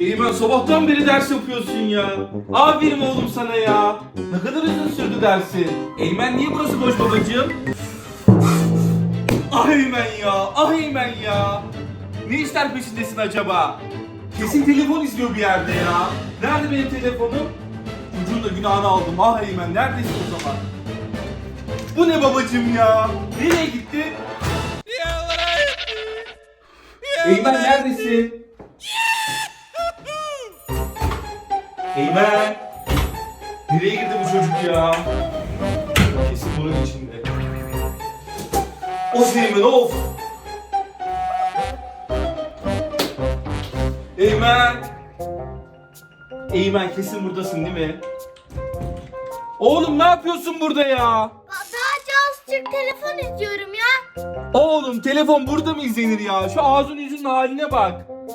Eymen sabahtan beri ders yapıyorsun ya. Aferin oğlum sana ya. Ne kadar uzun sürdü dersin. Eymen niye burası boş babacığım? Ah Eymen ya, ah Eymen ya. Ne işler peşindesin acaba? Kesin telefon izliyor bir yerde ya. Nerede benim telefonum? Çocuğun da günahını aldım. Ah Eymen neredesin o zaman? Bu ne babacığım ya? Nereye gitti? Eymen neredesin? Eymen! Nereye girdi bu çocuk ya? Kesin bunun içinde. Of Eymen of! Eymen! Eymen kesin buradasın değil mi? Oğlum ne yapıyorsun burada ya? Daha Türk telefon izliyorum ya. Oğlum telefon burada mı izlenir ya? Şu ağzın yüzünün haline bak.